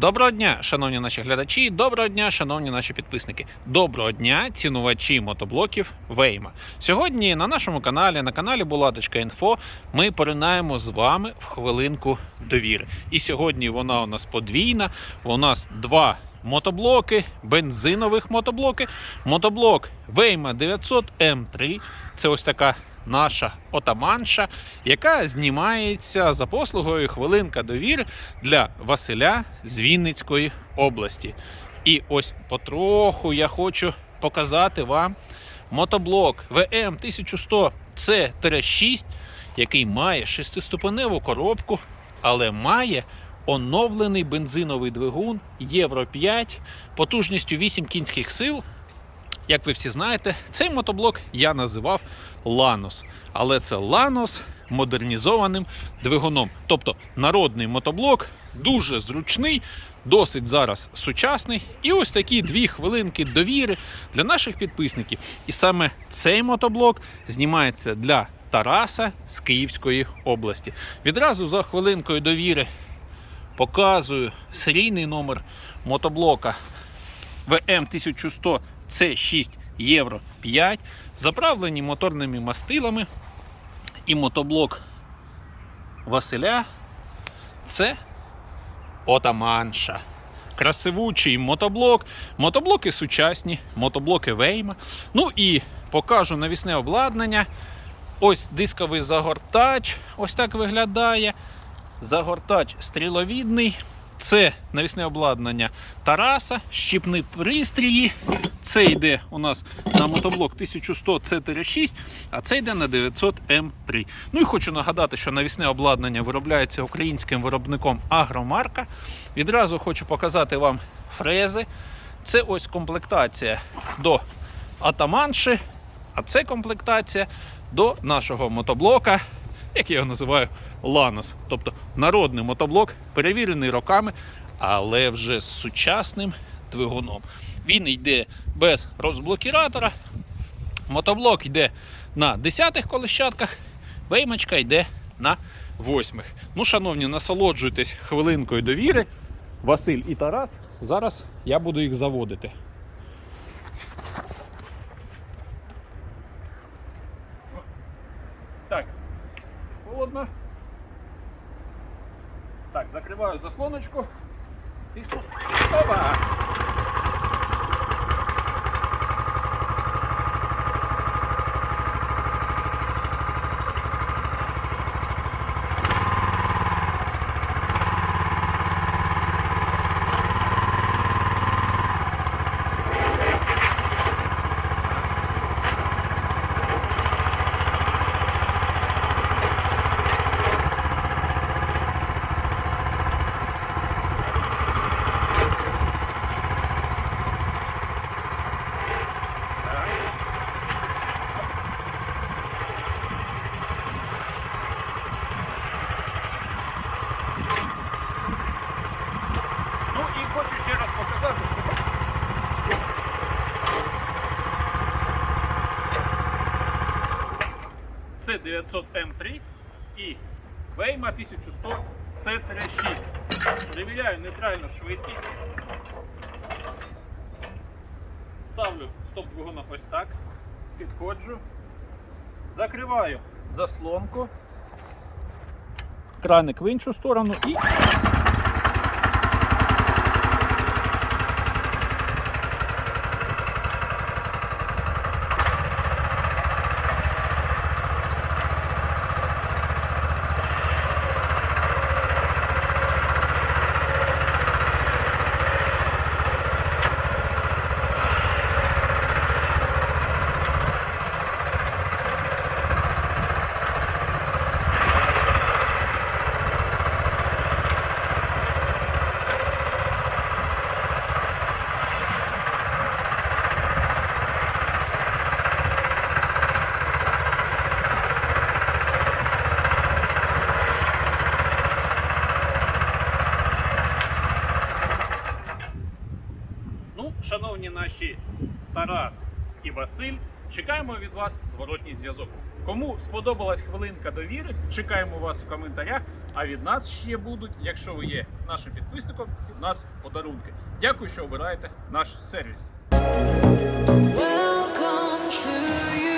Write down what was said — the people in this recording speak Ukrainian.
Доброго дня, шановні наші глядачі, доброго дня, шановні наші підписники. Доброго дня, цінувачі мотоблоків Вейма. Сьогодні на нашому каналі, на каналі Буладочка Інфо, ми поринаємо з вами в хвилинку довіри. І сьогодні вона у нас подвійна. У нас два мотоблоки, бензинових мотоблоки. Мотоблок Вейма 900 М3. Це ось така наша отаманша, яка знімається за послугою хвилинка довіри для Василя з Вінницької області. І ось потроху я хочу показати вам мотоблок ВМ 1100 C-6, який має шестиступеневу коробку, але має оновлений бензиновий двигун Євро 5 потужністю 8 кінських сил. Як ви всі знаєте, цей мотоблок я називав Ланос. Але це Ланос модернізованим двигуном. Тобто народний мотоблок дуже зручний, досить зараз сучасний. І ось такі дві хвилинки довіри для наших підписників. І саме цей мотоблок знімається для Тараса з Київської області. Відразу за хвилинкою довіри показую серійний номер мотоблока ВМ 1100 С6 Євро 5, заправлені моторними мастилами. І мотоблок Василя це Отаманша. Красивучий мотоблок. Мотоблоки сучасні, мотоблоки Вейма. Ну і покажу навісне обладнання. Ось дисковий загортач. Ось так виглядає. Загортач стріловідний. Це навісне обладнання Тараса, щіпні пристрії. Це йде у нас на мотоблок 1100 C6, а це йде на 900 М3. Ну і хочу нагадати, що навісне обладнання виробляється українським виробником Агромарка. Відразу хочу показати вам фрези. Це ось комплектація до Атаманши, а це комплектація до нашого мотоблока, як я його називаю, Ланос. Тобто народний мотоблок, перевірений роками, але вже з сучасним двигуном. Він йде без розблокіратора. Мотоблок йде на 10-х колещатках, веймачка йде на 8-х. Ну, шановні, насолоджуйтесь хвилинкою довіри. Василь і Тарас. Зараз я буду їх заводити. Так, холодно. Так, закриваю заслоночку. и. Опа! Ну і хочу ще раз показати, що це 900 М3 і Вейма 1100 С36. Перевіряю нейтральну швидкість. Ставлю стоп двигуна ось так. Підходжу. Закриваю заслонку. Краник в іншу сторону і наші Тарас і Василь. Чекаємо від вас зворотній зв'язок. Кому сподобалась хвилинка довіри, чекаємо вас в коментарях. А від нас ще будуть, якщо ви є нашим підписником, від нас подарунки. Дякую, що обираєте наш сервіс. Welcome to you.